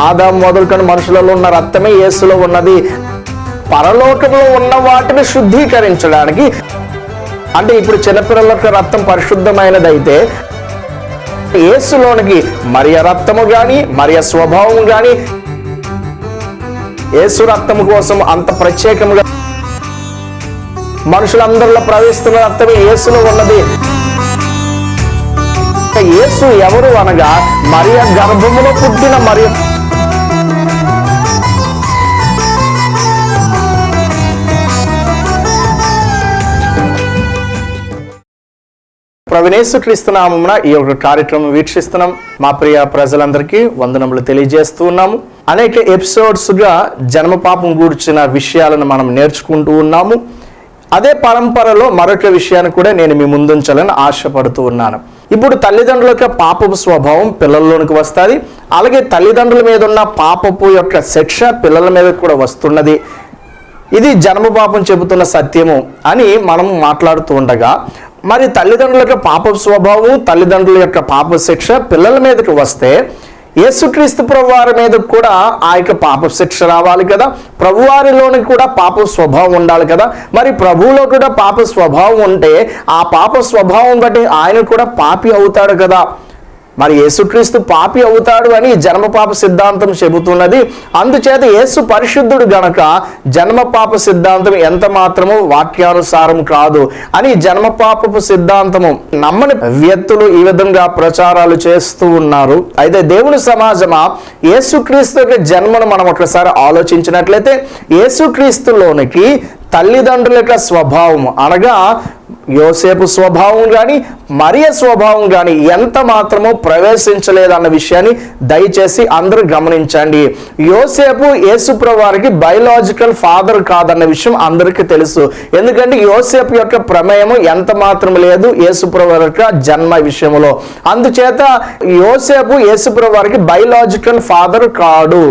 ఆదాం మొదలుకొని మనుషులలో ఉన్న రక్తమే యేసులో ఉన్నది. పరలోకంలో ఉన్న వాటిని శుద్ధీకరించడానికి అంటే ఇప్పుడు చిన్నపిల్లలకు రక్తం పరిశుద్ధమైనది అయితే యేసులోనికి మరియ రక్తము కానీ మరియ స్వభావం కానీ యేసు రక్తము కోసం అంత ప్రత్యేకముగా మనుషులందరిలో ప్రవేశిస్తున్న రక్తమే యేసులో ఉన్నది. యేసు ఎవరు అనగా మరియ గర్భములో పుట్టిన మరియు ప్రవినేసు క్రీస్తునామమున ఈ యొక్క కార్యక్రమం వీక్షిస్తున్నాం. మా ప్రియ ప్రజలందరికీ వందనములు తెలియజేస్తూ ఉన్నాము. అనేక ఎపిసోడ్స్గా జన్మ పాపం గూర్చిన విషయాలను మనం నేర్చుకుంటూ ఉన్నాము. అదే పరంపరలో మరొక విషయాన్ని కూడా నేను మీ ముందుంచాలని ఆశపడుతూ ఉన్నాను. ఇప్పుడు తల్లిదండ్రుల యొక్క పాపపు స్వభావం పిల్లల్లోనికి వస్తుంది. అలాగే తల్లిదండ్రుల మీద ఉన్న పాపపు యొక్క శిక్ష పిల్లల మీద కూడా వస్తున్నది. ఇది జన్మపాపం చెబుతున్న సత్యము అని మనం మాట్లాడుతూ ఉండగా మరి తల్లిదండ్రుల యొక్క పాప స్వభావం తల్లిదండ్రుల యొక్క పాప శిక్ష పిల్లల మీదకి వస్తే యేసుక్రీస్తు ప్రభువారి మీద కూడా ఆ యొక్క పాప శిక్ష రావాలి కదా. ప్రభువారిలోని కూడా పాప స్వభావం ఉండాలి కదా. మరి ప్రభువులో కూడా పాప స్వభావం ఉంటే ఆ పాప స్వభావం బట్టి ఆయన కూడా పాపి అవుతాడు కదా. మరి యేసుక్రీస్తు పాపి అవుతాడు అని జన్మ పాప సిద్ధాంతం చెబుతున్నది. అందుచేత యేసు పరిశుద్ధుడు గనక జన్మ పాప సిద్ధాంతం ఎంత మాత్రము వాక్యానుసారం కాదు. అని జన్మ పాపపు సిద్ధాంతము నమ్మని వ్యక్తులు ఈ విధంగా ప్రచారాలు చేస్తూ ఉన్నారు. అయితే దేవుని సమాజమా యేసుక్రీస్తు యొక్క జన్మను మనం ఒకసారి ఆలోచించినట్లయితే యేసుక్రీస్తులోనికి తల్లిదండ్రుల యొక్క స్వభావం అనగా యోసేపు స్వభావం కానీ మరియ స్వభావం కానీ ఎంత మాత్రమో ప్రవేశించలేదన్న విషయాన్ని దయచేసి అందరూ గమనించండి. యోసేపు యేసుప్రభు వారికి బయలాజికల్ ఫాదర్ కాదన్న విషయం అందరికీ తెలుసు. ఎందుకంటే యోసేపు యొక్క ప్రమేయము ఎంత మాత్రం లేదు యేసుప్రభు యొక్క జన్మ విషయంలో అందుచేత యోసేపు యేసుప్రభు వారికి బయలాజికల్ ఫాదర్ కాడు.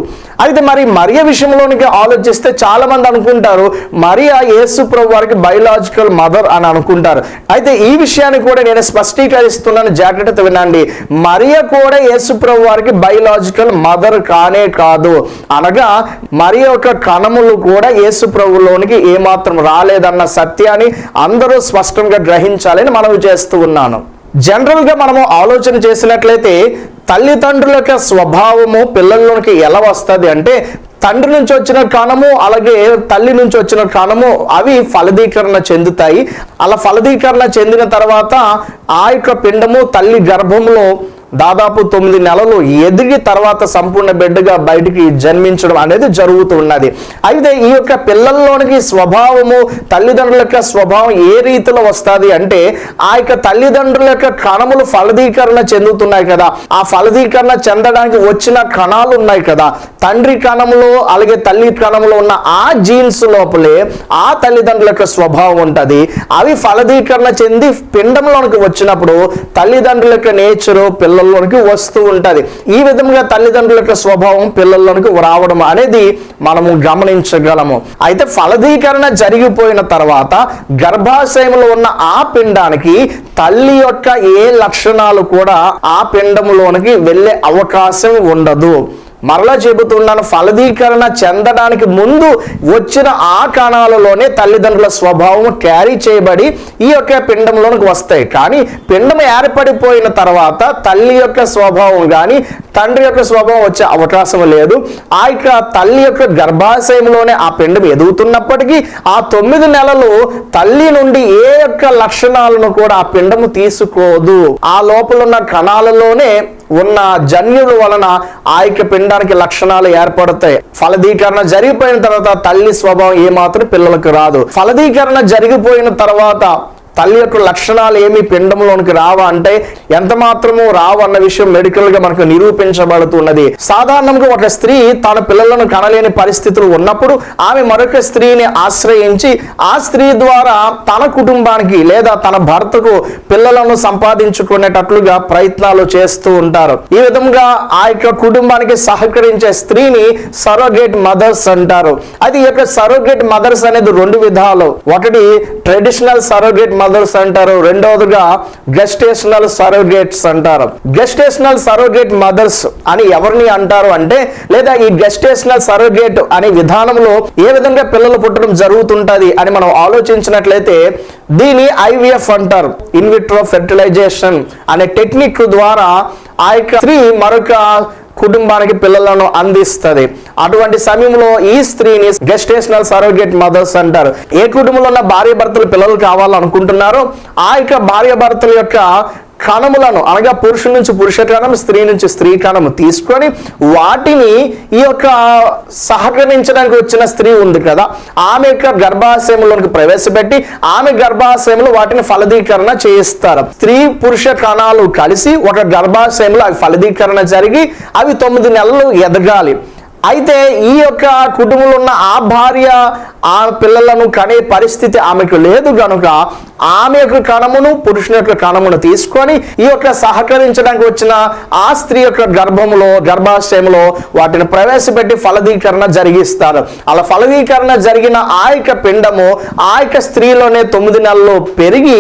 అయితే మరి మరియ విషయంలోనికి ఆలోచిస్తే చాలా మంది అనుకుంటారు మరియా యేసుప్రభు వారికి బయలాజికల్ మదర్ అని అనుకుంటారు. అయితే ఈ విషయాన్ని కూడా నేను స్పష్టీకరిస్తున్నాను. జాగ్రత్త వినండి. మరియ కూడా యేసుప్రభు వారికి బయలాజికల్ మదర్ కానే కాదు. అనగా మరి యొక్క కణములు కూడా యేసుప్రభులోనికి ఏమాత్రం రాలేదన్న సత్యాన్ని అందరూ స్పష్టంగా గ్రహించాలని మనవి చేస్తూ ఉన్నాను. జనరల్గా మనము ఆలోచన చేసినట్లయితే తల్లిదండ్రుల యొక్క స్వభావము పిల్లల్లోనికి ఎలా వస్తుంది అంటే తండ్రి నుంచి వచ్చిన కణము అలాగే తల్లి నుంచి వచ్చిన కణము అవి ఫలదీకరణ చెందుతాయి. అలా ఫలదీకరణ చెందిన తర్వాత ఆ యొక్క పిండము తల్లి గర్భంలో దాదాపు తొమ్మిది నెలలు ఎదిగి తర్వాత సంపూర్ణ బిడ్డగా బయటికి జన్మించడం అనేది జరుగుతూ ఉన్నది. అయితే ఈ యొక్క పిల్లల్లోనికి స్వభావము తల్లిదండ్రుల యొక్క స్వభావం ఏ రీతిలో వస్తుంది అంటే ఆ యొక్క తల్లిదండ్రుల యొక్క కణములు ఫలదీకరణ చెందుతున్నాయి కదా. ఆ ఫలదీకరణ చెందడానికి వచ్చిన కణాలు ఉన్నాయి కదా. తండ్రి కణములో అలాగే తల్లి కణములో ఉన్న ఆ జీన్స్ లోపలే ఆ తల్లిదండ్రుల యొక్క స్వభావం ఉంటుంది. అవి ఫలదీకరణ చెంది పిండంలోనికి వచ్చినప్పుడు తల్లిదండ్రుల యొక్క నేచరు పిల్ల పిల్లల్లోనికి వస్తూ ఉంటుంది. ఈ విధంగా తల్లిదండ్రుల యొక్క స్వభావం పిల్లల్లోనికి రావడం అనేది మనము గమనించగలము. అయితే ఫలదీకరణ జరిగిపోయిన తర్వాత గర్భాశయంలో ఉన్న ఆ పిండానికి తల్లి యొక్క ఏ లక్షణాలు కూడా ఆ పిండములోనికి వెళ్ళే అవకాశం ఉండదు. మరలా చెబుతున్నాను ఫలదీకరణ చెందడానికి ముందు వచ్చిన ఆ కణాలలోనే తల్లిదండ్రుల స్వభావం క్యారీ చేయబడి ఈ యొక్క పిండంలోనికి వస్తాయి. కానీ పిండం ఏర్పడిపోయిన తర్వాత తల్లి యొక్క స్వభావం కానీ తండ్రి యొక్క స్వభావం వచ్చే అవకాశం లేదు. ఆ యొక్క తల్లి యొక్క గర్భాశయంలోనే ఆ పిండం ఎదుగుతున్నప్పటికీ ఆ తొమ్మిది నెలలు తల్లి నుండి ఏ యొక్క లక్షణాలను కూడా ఆ పిండము తీసుకోదు. ఆ లోపల ఉన్న కణాలలోనే ఉన్న జన్యుల వలన ఆ యొక్క పిండ పిండానికి లక్షణాలు ఏర్పడతాయి. ఫలదీకరణ జరిగిపోయిన తర్వాత తల్లి స్వభావం ఏమాత్రం పిల్లలకు రాదు. ఫలదీకరణ జరిగిపోయిన తర్వాత తల్లి యొక్క లక్షణాలు ఏమి పిండంలోనికి రావా అంటే ఎంత మాత్రము రావు అన్న విషయం మెడికల్గా మనకు నిరూపించబడుతున్నది. సాధారణంగా ఒక స్త్రీ తన పిల్లలను కనలేని పరిస్థితులు ఉన్నప్పుడు ఆమె మరొక స్త్రీని ఆశ్రయించి ఆ స్త్రీ ద్వారా తన కుటుంబానికి లేదా తన భర్తకు పిల్లలను సంపాదించుకునేటట్లుగా ప్రయత్నాలు చేస్తూ ఉంటారు. ఈ విధంగా ఆ యొక్క కుటుంబానికి సహకరించే స్త్రీని సరోగేట్ మదర్స్ అంటారు. అది ఈ యొక్క సరోగేట్ మదర్స్ అనేది రెండు విధాలు. ఒకటి ట్రెడిషనల్ సరోగేట్ మదర్స్ అంటారు. రెండవదిగా గెస్టేషనల్ సరోగేట్స్ అంటారు. గెస్టేషనల్ సరోగేట్ మదర్స్ అని ఎవరిని అంటారు అంటే లేదా ఈ గెస్టేషనల్ సరోగేట్ అనే విధానంలో ఏ విధంగా పిల్లలు పుట్టడం జరుగుతుంటది అని మనం ఆలోచించినట్లయితే దీని ఐవిఎఫ్ అంటారు. ఇన్విట్రో ఫెర్టిలైజేషన్ అనే టెక్నిక్ ద్వారా ఆ యొక్క స్త్రీ మరొక కుటుంబానికి పిల్లలను అందిస్తుంది. అటువంటి సమయంలో ఈ స్త్రీని గెస్టేషనల్ సరోగేట్ మదర్స్ అంటారు. ఏ కుటుంబంలో ఉన్న భార్య భర్తలు పిల్లలు కావాలనుకుంటున్నారో ఆ యొక్క భార్య భర్తల యొక్క కణములను అనగా పురుషుడి నుంచి పురుష కణం స్త్రీ నుంచి స్త్రీ కణము తీసుకొని వాటిని ఈ యొక్క సహకరించడానికి వచ్చిన స్త్రీ ఉంది కదా ఆమె యొక్క గర్భాశయంలోనికి ప్రవేశపెట్టి ఆమె గర్భాశయంలో వాటిని ఫలదీకరణ చేయిస్తారు. స్త్రీ పురుష కణాలు కలిసి ఒక గర్భాశయంలో అవి ఫలదీకరణ జరిగి అవి తొమ్మిది నెలలు ఎదగాలి. అయితే ఈ యొక్క కుటుంబంలో ఉన్న ఆ భార్య ఆ పిల్లలను కనే పరిస్థితి ఆమెకు లేదు కనుక ఆమె యొక్క కణమును పురుషుని యొక్క కణమును తీసుకొని ఈ యొక్క సహకరించడానికి వచ్చిన ఆ స్త్రీ యొక్క గర్భములో గర్భాశయంలో వాటిని ప్రవేశపెట్టి ఫలదీకరణ జరిగిస్తారు. అలా ఫలదీకరణ జరిగిన ఆ యొక్క పిండము ఆ యొక్క స్త్రీలోనే తొమ్మిది నెలలు పెరిగి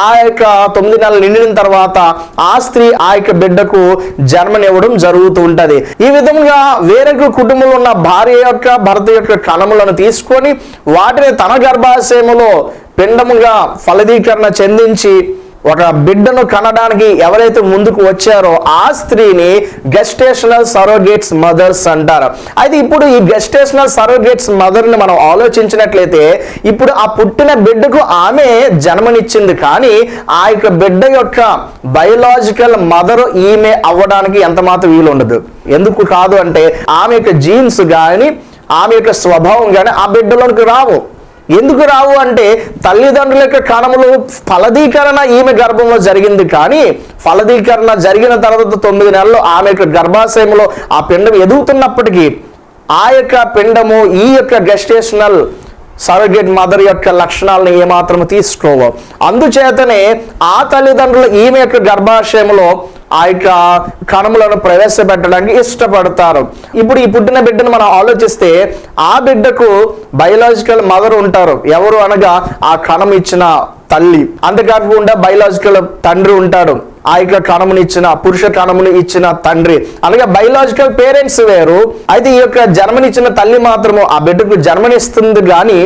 ఆ యొక్క తొమ్మిది నెలలు నిండిన తర్వాత ఆ స్త్రీ ఆ యొక్క బిడ్డకు జన్మనివ్వడం జరుగుతూ ఉంటది. ఈ విధంగా వేరొక కుటుంబంలో ఉన్న భార్య యొక్క భర్త యొక్క కణములను తీసుకొని వాటిని తన గర్భాశయములో పిండముగా ఫలదీకరణ చెందించి ఒక బిడ్డను కనడానికి ఎవరైతే ముందుకు వచ్చారో ఆ స్త్రీని గెస్టేషనల్ సరోగేట్స్ మదర్స్ అంటారు. అయితే ఇప్పుడు ఈ గెస్టేషనల్ సరోగేట్స్ మదర్ని మనం ఆలోచించినట్లయితే ఇప్పుడు ఆ పుట్టిన బిడ్డకు ఆమె జన్మనిచ్చింది కానీ ఆ యొక్క బిడ్డ యొక్క బయోలాజికల్ మదర్ ఈమె అవ్వడానికి ఎంత మాత్రం వీలు ఉండదు ఎందుకు కాదు అంటే ఆమె యొక్క జీన్స్ కానీ ఆమె యొక్క స్వభావం కానీ ఆ బిడ్డలోనికి రావు. ఎందుకు రావు అంటే తల్లిదండ్రుల యొక్క కణములు ఫలదీకరణ ఈమె గర్భంలో జరిగింది కానీ ఫలదీకరణ జరిగిన తర్వాత తొమ్మిది నెలలు ఆమె యొక్క గర్భాశయంలో ఆ పిండం ఎదుగుతున్నప్పటికీ ఆ యొక్క పిండము ఈ యొక్క గెస్టేషనల్ సరగేట్ మదర్ యొక్క లక్షణాలను ఏమాత్రం తీసుకోవు. అందుచేతనే ఆ తల్లిదండ్రులు ఈమె యొక్క గర్భాశయంలో ఆ యొక్క కణములను ప్రవేశపెట్టడానికి ఇష్టపడతారు. ఇప్పుడు ఈ పుట్టిన బిడ్డను మనం ఆలోచిస్తే ఆ బిడ్డకు బయలాజికల్ మదర్ ఉంటారు. ఎవరు అనగా ఆ కణం ఇచ్చిన తల్లి. అంతేకాకుండా బయలాజికల్ తండ్రి ఉంటాడు. ఆ యొక్క కణమును ఇచ్చిన పురుష కణమును ఇచ్చిన తండ్రి. అలాగే బయలాజికల్ పేరెంట్స్ వేరు. అయితే ఈ యొక్క జన్మనిచ్చిన తల్లి మాత్రము ఆ బిడ్డకు జన్మనిస్తుంది కానీ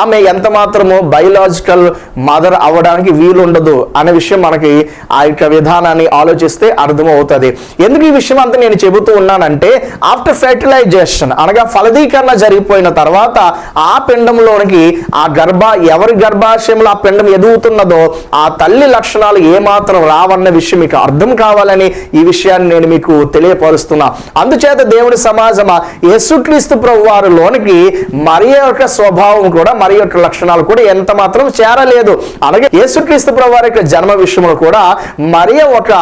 ఆమె ఎంత మాత్రము బయలాజికల్ మదర్ అవ్వడానికి వీలుండదు అనే విషయం మనకి ఆ యొక్క విధానాన్ని ఆలోచిస్తే అర్థమవుతుంది. ఎందుకు ఈ విషయం అంతా నేను చెబుతూ ఉన్నానంటే ఆఫ్టర్ ఫెర్టిలైజేషన్ అనగా ఫలదీకరణ జరిగిపోయిన తర్వాత ఆ పిండంలోనికి ఆ గర్భ ఎవరి గర్భాశయంలో ఆ పిండం ఎదుగుతున్నదో ఆ తల్లి లక్షణాలు ఏమాత్రం రావన్న విషయం మీకు అర్థం కావాలని ఈ విషయాన్ని నేను మీకు తెలియపరుస్తున్నా. అందుచేత దేవుని సమాజమా యేసుక్రీస్తు ప్రభు వారి లోనికి మరి యొక్క స్వభావం కూడా మరి యొక్క లక్షణాలు కూడా ఎంత మాత్రం చేరలేదు. అలాగే యేసుక్రీస్తు ప్రభు వారి యొక్క జన్మ విషయంలో కూడా మరి ఒక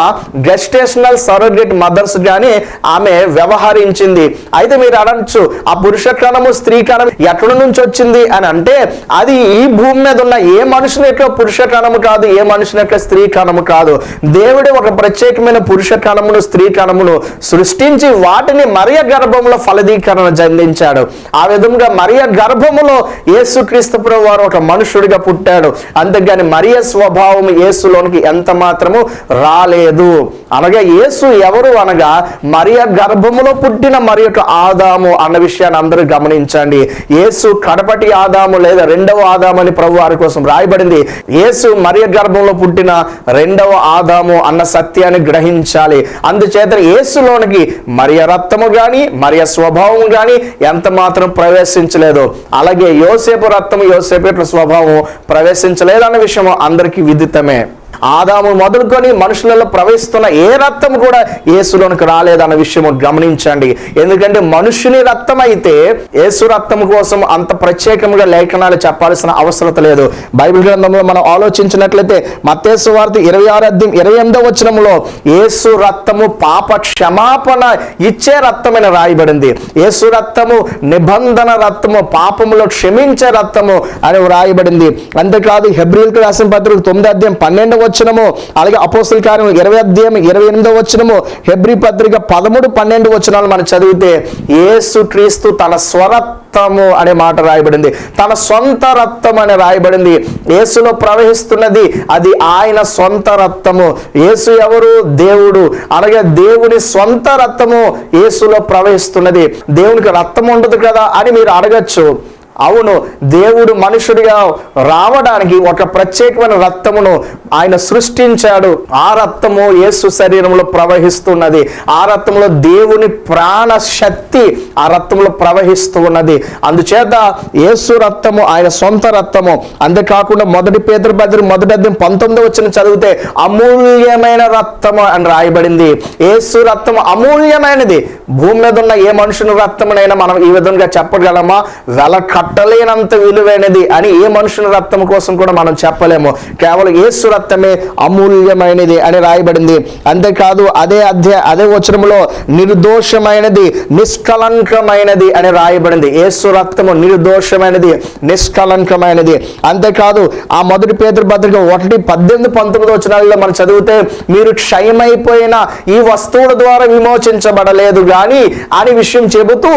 గెస్టేషనల్ సరోగేట్ మదర్స్ గానే ఆమె వ్యవహరించింది. అయితే మీరు అనొచ్చు ఆ పురుష కణము స్త్రీ కణం ఎక్కడి నుంచి వచ్చింది అని అంటే అది ఈ భూమి మీద ఉన్న ఏ మనుషుని యొక్క పురుష కణము కాదు ఏ మనుషుని యొక్క స్త్రీ కణము కాదు. దేవుడు ఒక ప్రత్యేకమైన పురుష కణమును స్త్రీ కణమును సృష్టించి వాటిని మరియ గర్భంలో ఫలదీకరణ చెందించాడు ఆ విధంగా మరియ గర్భములో యేసుక్రీస్తు ప్రభు వారు ఒక మనుషుడిగా పుట్టాడు. అంతేగాని మరియ స్వభావం యేసులోనికి ఎంత మాత్రము రాలేదు. అనగా యేసు ఎవరు అనగా మరియ గర్భములో పుట్టిన మరి యొక్క ఆదాము అన్న విషయాన్ని అందరూ గమనించండి. యేసు కడపటి ఆదాము లేదా రెండవ ఆదాము అని ప్రభు వారి కోసం రాయబడింది. యేసు మరియ గర్భంలో పుట్టిన రెండవ ఆదాము అన్న సత్యాన్ని గ్రహించాలి. అందుచేత యేసులోనికి మరియ రక్తము గాని మరియ స్వభావం గాని ఎంత మాత్రం ప్రవేశించలేదు. అలాగే యోసేపు రక్తము యోసేపు యొక్క స్వభావం ప్రవేశించలేదన్న విషయం అందరికీ విదితమే. ఆదాము మొదలుకొని మనుషులలో ప్రవహిస్తున్న ఏ రక్తం కూడా యేసులోనికి రాలేదన్న విషయం గమనించండి. ఎందుకంటే మనుషుని రక్తం అయితే యేసు రక్తం కోసం అంత ప్రత్యేకంగా లేఖనాలు చెప్పాల్సిన అవసరం లేదు. బైబిల్ గ్రంథంలో మనం ఆలోచించినట్లయితే మత్తేసు వార్త ఇరవై ఆరు అధ్యాయం ఇరవై ఎనిమిదో వచనంలో యేసు రక్తము పాప క్షమాపణ ఇచ్చే రక్తమైన రాయబడింది. యేసు రక్తము నిబంధన రక్తము పాపములో క్షమించే రక్తము అని వ్రాయబడింది అంతేకాదు హెబ్రిల్కి రాసిన పత్రిక తొమ్మిది అధ్యాయం పన్నెండు వచనము అలాగే అపోస్తుల కార్యం ఇరవై అధ్యాయం ఇరవై ఎనిమిదో వచనము హెబ్రి పత్రిక పదమూడు పన్నెండు వచనాలు మనం చదివితే ఏసు క్రీస్తు తన స్వరత్వము రక్తము అనే మాట రాయబడింది. తన సొంత రక్తం అని రాయబడింది. యేసులో ప్రవహిస్తున్నది అది ఆయన సొంత రక్తము. యేసు ఎవరు? దేవుడు. అలాగే దేవుని సొంత రక్తము యేసులో ప్రవహిస్తున్నది. దేవునికి రక్తం ఉండదు కదా అని మీరు అడగచ్చు. అవును దేవుడు మనుషుడిగా రావడానికి ఒక ప్రత్యేకమైన రక్తమును ఆయన సృష్టించాడు. ఆ రక్తము యేసు శరీరంలో ప్రవహిస్తున్నది. ఆ రక్తంలో దేవుని ప్రాణ శక్తి ఆ రక్తంలో ప్రవహిస్తూ ఉన్నది అందుచేత యేసు రక్తము ఆయన సొంత రక్తము. అంతేకాకుండా మొదటి పేదరు బదిరి మొదటి అద్దెం పంతొమ్మిది వచ్చిన చదివితే అమూల్యమైన రక్తము అని రాయబడింది. యేసు రక్తం అమూల్యమైనది. భూమి మీద ఉన్న ఏ మనుషుని రక్తమునైనా మనం ఈ విధంగా చెప్పగలమా? వెల పట్టలేనంత విలువైనది అని ఏ మనుషుని రక్తం కోసం కూడా మనం చెప్పలేము. కేవలం యేసు రక్తమే అమూల్యమైనది అని రాయబడింది. అంతేకాదు అదే అధ్యాయ అదే వచనంలో నిర్దోషమైనది నిష్కలంకమైనది అని రాయబడింది. యేసు రక్తము నిర్దోషమైనది నిష్కలంకమైనది. అంతేకాదు ఆ మొదటి పేదరి పత్రిక ఒకటి పద్దెనిమిది పంతొమ్మిది వచనాలలో మనం చదివితే మీరు క్షయమైపోయిన ఈ వస్తువుల ద్వారా విమోచించబడలేదు కానీ అని విషయం చెబుతూ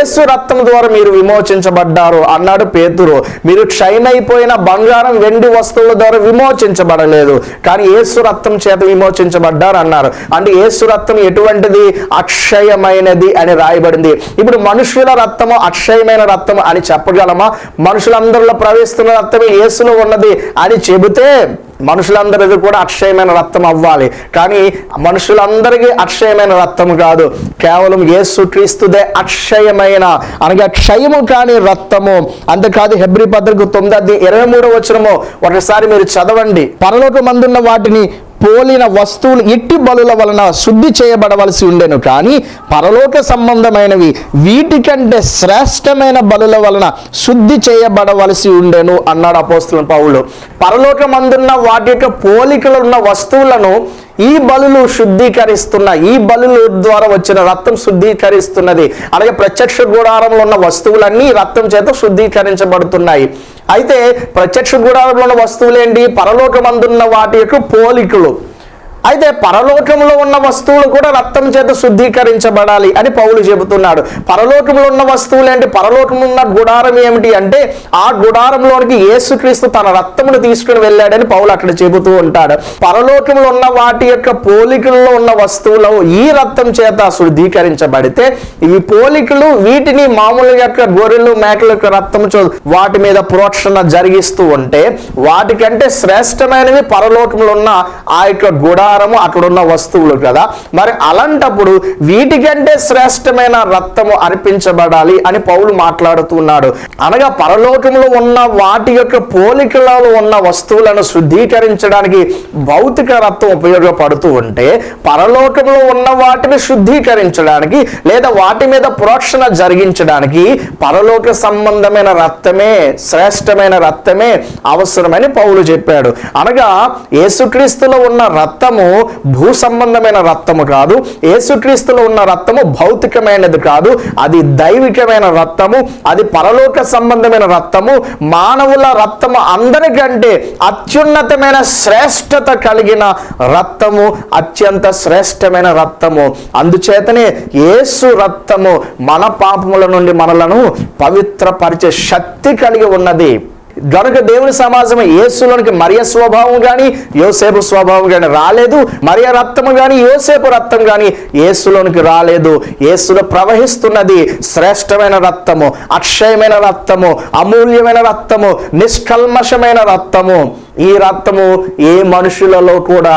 ఏసు రక్తం ద్వారా మీరు విమోచించబడ్డారు. అన్నాడు పేతురు. మీరు క్షయమైపోయిన బంగారం వెండి వస్తువుల ద్వారా విమోచించబడలేదు. కానీ యేసు రక్తం చేత విమోచించబడ్డారు అన్నారు. అంటే యేసు రక్తం ఎటువంటిది? అక్షయమైనది అని రాయబడింది. ఇప్పుడు మనుషుల రక్తము అక్షయమైన రక్తము అని చెప్పగలమా? మనుషులందరిలో ప్రవేశిస్తున్న రక్తమే ఏసులో ఉన్నది అని చెబితే మనుషులందరిది కూడా అక్షయమైన రక్తం అవ్వాలి. కానీ మనుషులందరికీ అక్షయమైన రక్తం కాదు. కేవలం యేసు క్రీస్తుదే అక్షయమైన. అనగా క్షయము కాని రక్తము. అంతేకాదు హెబ్రి పత్రిక తొమ్మిది ఇరవై మూడో వచ్చినము ఒకసారి మీరు చదవండి. పరలోకమందున్న వాటిని పోలిన వస్తువులు ఇట్టి బలుల వలన శుద్ధి చేయబడవలసి ఉండెను. కానీ పరలోక సంబంధమైనవి వీటికంటే శ్రేష్టమైన బలుల వలన శుద్ధి చేయబడవలసి ఉండెను అన్నాడు అపోస్తుల పౌలు. పరలోకమందున్న వాటి యొక్క పోలికలు ఉన్న వస్తువులను ఈ బలులు శుద్ధీకరిస్తున్న ఈ బలుల ద్వారా వచ్చిన రక్తం శుద్ధీకరిస్తున్నది. అలాగే ప్రత్యక్ష గుడారంలో ఉన్న వస్తువులన్నీ రక్తం చేత శుద్ధీకరించబడుతున్నాయి. అయితే ప్రత్యక్ష గుడారంలో ఉన్న వస్తువులేంటి పరలోకమందున్న వాటి యొక్క పోలికలు. అయితే పరలోకంలో ఉన్న వస్తువులు కూడా రక్తం చేత శుద్ధీకరించబడాలి అని పౌలు చెబుతున్నాడు. పరలోకంలో ఉన్న వస్తువులు ఏంటి? పరలోకంలో ఉన్న గుడారం ఏమిటి అంటే ఆ గుడారంలోనికి యేసుక్రీస్తు తన రక్తమును తీసుకుని వెళ్ళాడని పౌలు అక్కడ చెబుతూ ఉంటాడు. పరలోకంలో ఉన్న వాటి యొక్క పోలికల్లో ఉన్న వస్తువులు ఈ రక్తం చేత శుద్ధీకరించబడితే ఈ పోలికలు వీటిని మామూలు యొక్క గొర్రెలు మేకల యొక్క రక్తం వాటి మీద ప్రోక్షణ జరిగిస్తూ ఉంటే వాటికంటే శ్రేష్టమైనవి పరలోకంలో ఉన్న ఆ యొక్క గుడారం అక్కడ ఉన్న వస్తువులు కదా. మరి అలాంటప్పుడు వీటికంటే శ్రేష్టమైన రక్తము అర్పించబడాలి అని పౌలు మాట్లాడుతున్నాడు. అనగా పరలోకంలో ఉన్న వాటి యొక్క పోలికలలో ఉన్న వస్తువులను శుద్ధీకరించడానికి భౌతిక రక్తం ఉపయోగపడుతూ ఉంటే పరలోకంలో ఉన్న వాటిని శుద్ధీకరించడానికి లేదా వాటి మీద ప్రోక్షణ జరిగించడానికి పరలోక సంబంధమైన రక్తమే శ్రేష్టమైన రక్తమే అవసరమని పౌలు చెప్పాడు. అనగా యేసుక్రీస్తులో ఉన్న రక్తము భూ సంబంధమైన రక్తము కాదు. యేసుక్రీస్తులో ఉన్న రక్తము భౌతికమైనది కాదు. అది దైవికమైన రక్తము అది పరలోక సంబంధమైన రక్తము. మానవుల రక్తము అందరికంటే అత్యున్నతమైన శ్రేష్టత కలిగిన రక్తము అత్యంత శ్రేష్టమైన రక్తము. అందుచేతనే యేసు రక్తము మన పాపముల నుండి మనలను పవిత్రపరిచే శక్తి కలిగి ఉన్నది. గనుక దేవుని సమాజం యేసులోనికి మరియ స్వభావం కానీ యోసేపు స్వభావం కానీ రాలేదు మరియ రక్తము కానీ యోసేపు రక్తం కానీ యేసులోనికి రాలేదు. యేసులో ప్రవహిస్తున్నది శ్రేష్టమైన రక్తము అక్షయమైన రక్తము అమూల్యమైన రక్తము నిష్కల్మషమైన రక్తము. ఈ రక్తము ఏ మనుషులలో కూడా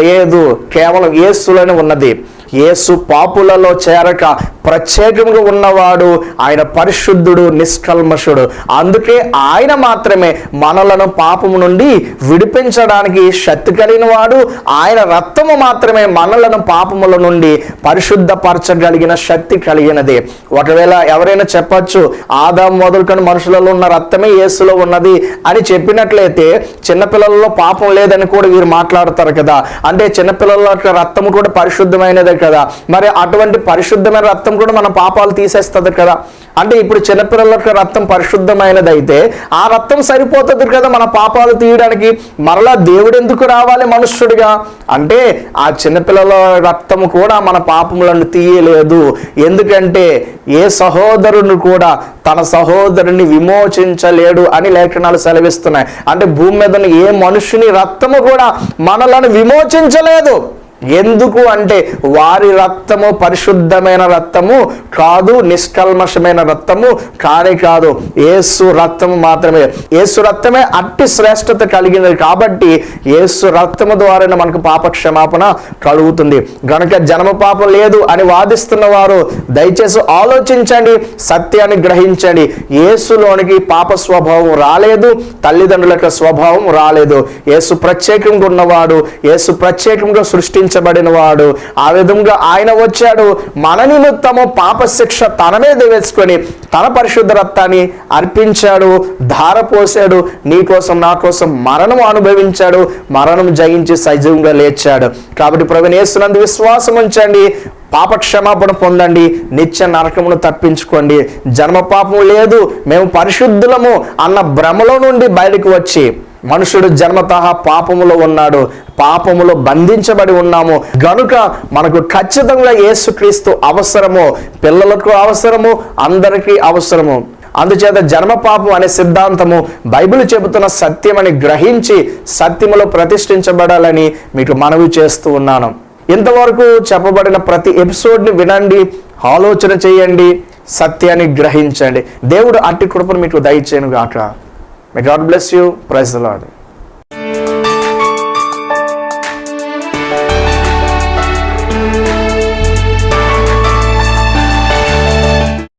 లేదు. కేవలం యేసులోనే ఉన్నది. యేసు పాపులలో చేరక ప్రత్యేకంగా ఉన్నవాడు ఆయన పరిశుద్ధుడు నిష్కల్మషుడు. అందుకే ఆయన మాత్రమే మనలను పాపము నుండి విడిపించడానికి శక్తి కలిగిన వాడు ఆయన రక్తము మాత్రమే మనలను పాపముల నుండి పరిశుద్ధపరచగలిగిన శక్తి కలిగినది. ఒకవేళ ఎవరైనా చెప్పచ్చు ఆదాం మొదలుకొని మనుషులలో ఉన్న రక్తమే యేసులో ఉన్నది అని చెప్పినట్లయితే చిన్నపిల్లలలో పాపం లేదని కూడా వీరు మాట్లాడతారు కదా. అంటే చిన్నపిల్లల రక్తము కూడా పరిశుద్ధమైనదే కదా. మరి అటువంటి పరిశుద్ధమైన రక్తం కూడా మన పాపాలు తీసేస్తుంది కదా. అంటే ఇప్పుడు చిన్నపిల్లలకు రక్తం పరిశుద్ధమైనది అయితే ఆ రక్తం సరిపోతుంది కదా మన పాపాలు తీయడానికి. మరలా దేవుడు ఎందుకు రావాలి మనుష్యుడిగా? అంటే ఆ చిన్నపిల్లల రక్తము కూడా మన పాపములను తీయలేదు. ఎందుకంటే ఏ సహోదరుని కూడా తన సహోదరుని విమోచించలేడు అని లేఖనాలు సెలవిస్తున్నాయి. అంటే భూమి మీద ఏ మనుషుని రక్తము కూడా మనలను విమోచించలేదు. ఎందుకు అంటే వారి రక్తము పరిశుద్ధమైన రక్తము కాదు నిష్కల్మషమైన రక్తము కానే కాదు. ఏసు రక్తము మాత్రమే. ఏసు రక్తమే అట్టి శ్రేష్టత కలిగినది కాబట్టి ఏసు రక్తము ద్వారానే మనకు పాప క్షమాపణ కలుగుతుంది. గనుక జన్మ పాపం లేదు అని వాదిస్తున్న వారు దయచేసి ఆలోచించండి సత్యాన్ని గ్రహించండి. ఏసులోనికి పాప స్వభావం రాలేదు తల్లిదండ్రుల యొక్క స్వభావం రాలేదు. ఏసు ప్రత్యేకంగా ఉన్నవాడు ఏసు ప్రత్యేకంగా సృష్టించబడిన వాడు ఆ విధంగా ఆయన వచ్చాడు. మన నిమిత్తము పాపశిక్ష తన మీద వేసుకొని తన పరిశుద్ధ రక్తాన్ని అర్పించాడు ధార పోసాడు నీ కోసం నా కోసం మరణం అనుభవించాడు. మరణం జయించి సజీవంగా లేచాడు. కాబట్టి ప్రవీణ విశ్వాసం ఉంచండి. పాప క్షమాపణ పొందండి. నిత్య నరకమును తప్పించుకోండి. జన్మ పాపము లేదు. మేము పరిశుద్ధులము అన్న భ్రమలో నుండి బయటకు వచ్చి మనుషుడు జన్మతః పాపములో ఉన్నాడు పాపములో బంధించబడి ఉన్నాము. గనుక మనకు ఖచ్చితంగా యేసుక్రీస్తు అవసరము పిల్లలకు అవసరము అందరికీ అవసరము. అందుచేత జన్మ పాపం అనే సిద్ధాంతము బైబిల్ చెబుతున్న సత్యమని గ్రహించి సత్యములో ప్రతిష్ఠించబడాలని మీకు మనవి చేస్తూ ఉన్నాను. ఇంతవరకు చెప్పబడిన ప్రతి ఎపిసోడ్ని వినండి ఆలోచన చేయండి సత్యాన్ని గ్రహించండి. దేవుడు అట్టి కృపను మీకు దయచేయను గాక May God bless you. Praise the Lord.